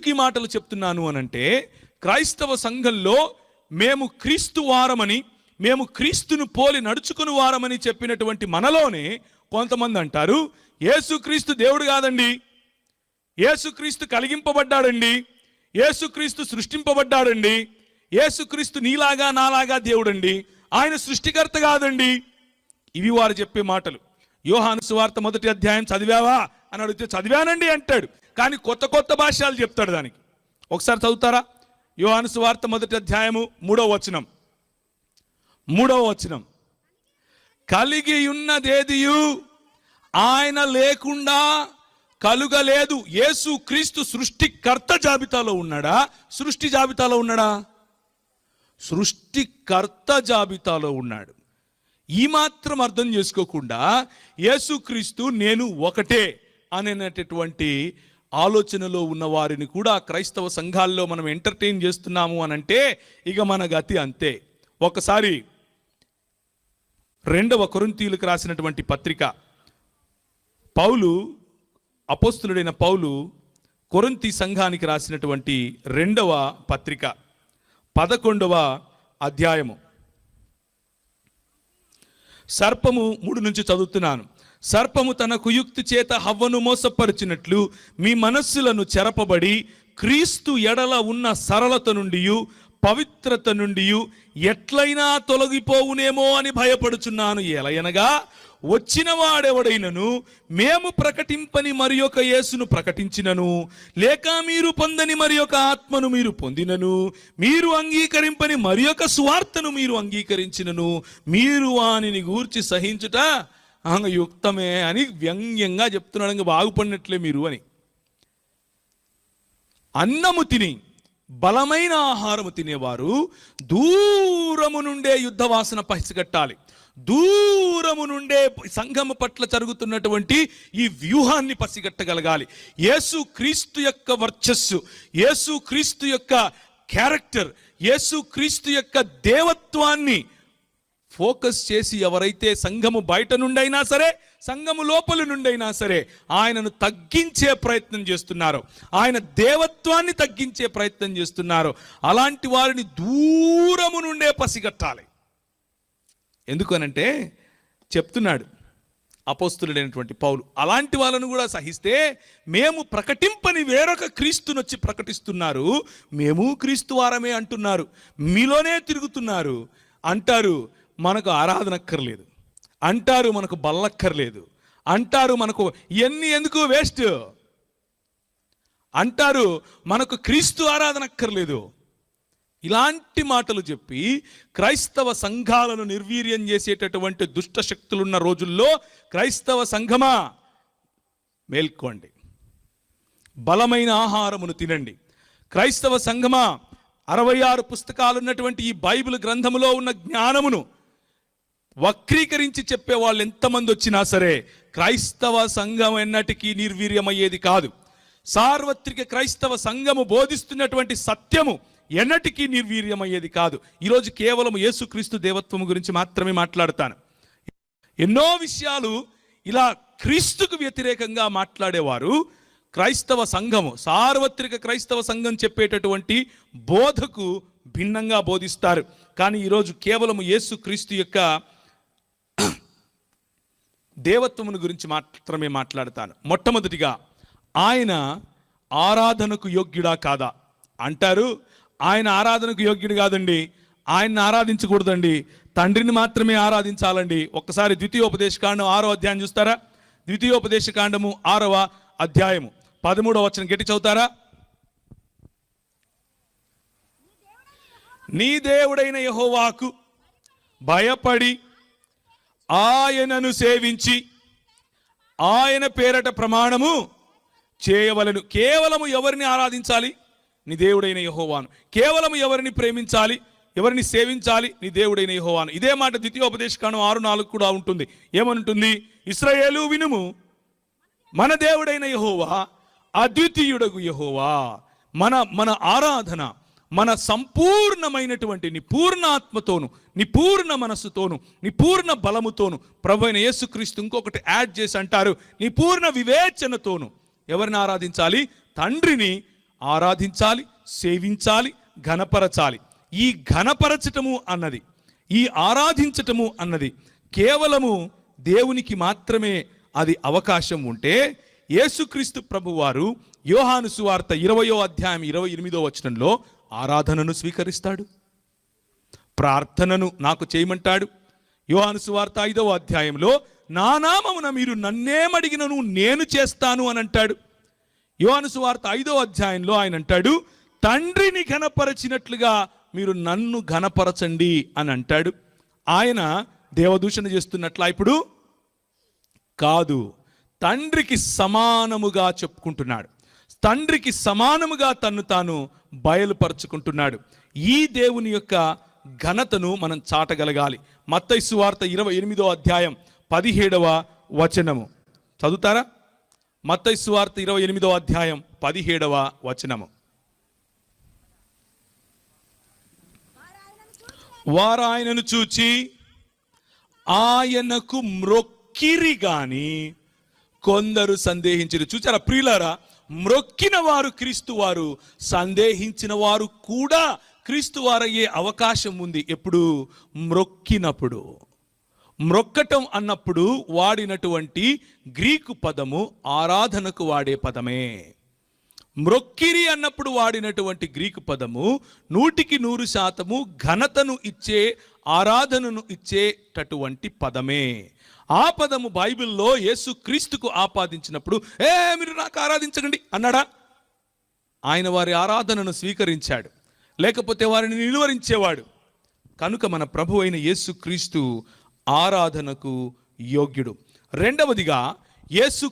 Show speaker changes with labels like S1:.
S1: ఎందుకు ఈ మాటలు చెప్తున్నాను అనంటే క్రైస్తవ సంఘంలో మేము క్రీస్తు వారమని మేము క్రీస్తును పోలి నడుచుకుని వారమని చెప్పినటువంటి మనలోనే కొంతమంది అంటారు యేసుక్రీస్తు దేవుడు కాదండి. యేసుక్రీస్తు కలిగింపబడ్డాడండి. యేసుక్రీస్తు సృష్టింపబడ్డాడండి. యేసుక్రీస్తు నీలాగా నాలాగా దేవుడండి. ఆయన సృష్టికర్త కాదండి. ఇవి వారు చెప్పే మాటలు. యోహాను సువార్త మొదటి అధ్యాయం చదివావా? అని అడిగితే చదివానండి అంటాడు. కానీ కొత్త కొత్త భాషలు చెప్తాడు దానికి. ఒకసారి చదువుతారా? యోహాను సువార్త మొదటి అధ్యాయము మూడవ వచనం. మూడవ వచనం. కలిగి ఉన్నదేదియు ఆయన లేకుండా కలుగలేదు. యేసు క్రీస్తు సృష్టికర్త జాబితాలో ఉన్నాడా? సృష్టి జాబితాలో ఉన్నాడా? సృష్టికర్త జాబితాలో ఉన్నాడు. ఈ మాత్రం అర్థం చేసుకోకుండా యేసుక్రీస్తు నేను ఒకటే అనేటటువంటి ఆలోచనలో ఉన్న వారిని కూడా క్రైస్తవ సంఘాల్లో మనం ఎంటర్టైన్ చేస్తున్నాము అని అంటే ఇక మన గతి అంతే. ఒకసారి రెండవ కొరింతీయులకు రాసినటువంటి పత్రిక. పౌలు అపోస్తులుడైన పౌలు కొరంతి సంఘానికి రాసినటువంటి రెండవ పత్రిక. పదకొండవ అధ్యాయము. సర్పము మూడు నుంచి చదువుతున్నాను. సర్పము తన కుయుక్తి చేత హవ్వను మోసపరిచినట్లు మీ మనస్సులను చెరపబడి క్రీస్తు ఎడల ఉన్న సరళత నుండి పవిత్రత నుండి ఎట్లయినా తొలగిపోవునేమో అని భయపడుచున్నాను ఎలయనగా వచ్చిన వాడెవడైనను మేము ప్రకటింపని మరి ఒక యేసును ప్రకటించినను లేక మీరు పొందని మరి ఒక ఆత్మను మీరు పొందినను మీరు అంగీకరింపని మరి ఒక స్వార్థను మీరు అంగీకరించినను మీరు వానిని గూర్చి సహించుట యుక్తమే అని వ్యంగ్యంగా చెప్తున్నాడు ఇంకా బాగుపడినట్లే మీరు అని. అన్నము తిని బలమైన ఆహారము తినేవారు దూరము నుండే యుద్ధ వాసన పసిగట్టాలి. దూరము నుండే సంఘము పట్ల జరుగుతున్నటువంటి ఈ వ్యూహాన్ని పసిగట్టగలగాలి. యేసు క్రీస్తు యొక్క వర్చస్సు యేసు క్రీస్తు యొక్క క్యారెక్టర్ యేసు క్రీస్తు యొక్క దేవత్వాన్ని ఫోకస్ చేసి ఎవరైతే సంఘము బయట నుండైనా సరే సంఘము లోపలి నుండైనా సరే ఆయనను తగ్గించే ప్రయత్నం చేస్తున్నారు. ఆయన దేవత్వాన్ని తగ్గించే ప్రయత్నం చేస్తున్నారు. అలాంటి వారిని దూరము నుండే పసిగట్టాలి. ఎందుకనంటే చెప్తున్నాడు అపోస్తులుడైనటువంటి పౌలు అలాంటి వాళ్ళను కూడా సహిస్తే మేము ప్రకటింపని వేరొక క్రీస్తునొచ్చి ప్రకటిస్తున్నారు. మేము క్రీస్తు వారమే అంటున్నారు. మీలోనే తిరుగుతున్నారు. అంటారు మనకు ఆరాధన అక్కర్లేదు అంటారు మనకు బల్లక్కర్లేదు. అంటారు మనకు ఇవన్నీ ఎందుకు వేస్ట్? అంటారు మనకు క్రీస్తు ఆరాధన అక్కర్లేదు ఇలాంటి మాటలు చెప్పి క్రైస్తవ సంఘాలను నిర్వీర్యం చేసేటటువంటి దుష్ట శక్తులున్న రోజుల్లో క్రైస్తవ సంఘమా? మేల్కోండి. బలమైన ఆహారమును తినండి. క్రైస్తవ సంఘమా? అరవై ఆరు పుస్తకాలు ఉన్నటువంటి ఈ బైబిల్ గ్రంథములో ఉన్న జ్ఞానమును వక్రీకరించి చెప్పే వాళ్ళు ఎంతమంది వచ్చినా సరే క్రైస్తవ సంఘం ఎన్నటికీ నిర్వీర్యమయ్యేది కాదు. సార్వత్రిక క్రైస్తవ సంఘము బోధిస్తున్నటువంటి సత్యము ఎన్నటికీ నిర్వీర్యమయ్యేది కాదు. ఈరోజు కేవలం యేసుక్రీస్తు దేవత్వం గురించి మాత్రమే మాట్లాడతాను. ఎన్నో విషయాలు ఇలా క్రీస్తుకు వ్యతిరేకంగా మాట్లాడేవారు. క్రైస్తవ సంఘము సార్వత్రిక క్రైస్తవ సంఘం చెప్పేటటువంటి బోధకు భిన్నంగా బోధిస్తారు. కానీ ఈరోజు కేవలం యేసుక్రీస్తు యొక్క దేవత్వమును గురించి మాత్రమే మాట్లాడతాను. మొట్టమొదటిగా ఆయన ఆరాధనకు యోగ్యుడా కాదా? అంటారు ఆయన ఆరాధనకు యోగ్యుడు కాదండి ఆయన్ని ఆరాధించకూడదండి తండ్రిని మాత్రమే ఆరాధించాలండి. ఒక్కసారి ద్వితీయోపదేశకాండం ఆరో అధ్యాయం చూస్తారా? ద్వితీయోపదేశకాండము ఆరవ అధ్యాయము. పదమూడవ వచ్చిన గట్టి చదువుతారా? నీ దేవుడైన యహోవాకు భయపడి ఆయనను సేవించి ఆయన పేరట ప్రమాణము చేయవలను. కేవలము ఎవరిని ఆరాధించాలి? నీ దేవుడైన యహోవాను. కేవలము ఎవరిని ప్రేమించాలి? ఎవరిని సేవించాలి? నీ దేవుడైన యహోవాను. ఇదే మాట ద్వితీయోపదేశకాండం ఆరు నాలుగు కూడా ఉంటుంది. ఏమనుంటుంది ఇస్రాయేలు వినుము మన దేవుడైన యహోవా అద్వితీయుడగు యహోవా. మన మన ఆరాధన మన సంపూర్ణమైనటువంటి నీ పూర్ణ ఆత్మతోను నీ పూర్ణ మనస్సుతోను నీ పూర్ణ బలముతోను ప్రభు అయిన యేసుక్రీస్తు ఇంకొకటి యాడ్ చేసి అంటారు నీ పూర్ణ వివేచనతోను. ఎవరిని ఆరాధించాలి? తండ్రిని ఆరాధించాలి సేవించాలి ఘనపరచాలి. ఈ ఘనపరచటము అన్నది ఈ ఆరాధించటము అన్నది కేవలము దేవునికి మాత్రమే అది అవకాశం ఉంటే యేసుక్రీస్తు ప్రభువారు యోహాను సువార్త ఇరవయో అధ్యాయం ఇరవై ఎనిమిదో వచనంలో ఆరాధనను స్వీకరిస్తాడు. ప్రార్థనను నాకు చేయమంటాడు. యోహాను సువార్త ఐదవ అధ్యాయంలో నా నామమున మీరు నన్నేమడిగినను నేను చేస్తాను అని అంటాడు. యోహాను సువార్త ఐదవ అధ్యాయంలో ఆయన అంటాడు తండ్రిని ఘనపరచినట్లుగా మీరు నన్ను ఘనపరచండి అని అంటాడు. ఆయన దేవదూషణ చేస్తున్నట్లా ఇప్పుడు కాదు. తండ్రికి సమానముగా చెప్పుకుంటున్నాడు. తండ్రికి సమానముగా తన్ను తాను బయలుపరుచుకుంటున్నాడు. ఈ దేవుని యొక్క ఘనతను మనం చాటగలగాలి. మత్తైసు వార్త ఇరవై ఎనిమిదో అధ్యాయం పదిహేడవ వచనము. చదువుతారా? మత్తైసు వార్త ఇరవై ఎనిమిదో అధ్యాయం పదిహేడవ వచనము. వారు ఆయనను చూచి ఆయనకు మ్రొక్కిరి గాని కొందరు సందేహించరు. చూచారా ప్రియులారా? మ్రొక్కిన వారు క్రీస్తు వారు సందేహించిన వారు కూడా క్రీస్తు వారయ్యే అవకాశం ఉంది. ఎప్పుడు? మ్రొక్కినప్పుడు. మ్రొక్కటం అన్నప్పుడు వాడినటువంటి గ్రీకు పదము ఆరాధనకు వాడే పదమే. మ్రొక్కిరి అన్నప్పుడు వాడినటువంటి గ్రీకు పదము నూటికి నూరు శాతము ఘనతను ఇచ్చే ఆరాధనను ఇచ్చేటటువంటి పదమే. ఆపదము బైబిల్లో యేసు క్రీస్తుకు ఆపాదించినప్పుడు ఏ మీరు నాకు ఆరాధించకండి అన్నాడా? ఆయన వారి ఆరాధనను స్వీకరించాడు. లేకపోతే వారిని నిలువరించేవాడు. కనుక మన ప్రభు అయిన యేసు క్రీస్తు ఆరాధనకు యోగ్యుడు. రెండవదిగా యేసు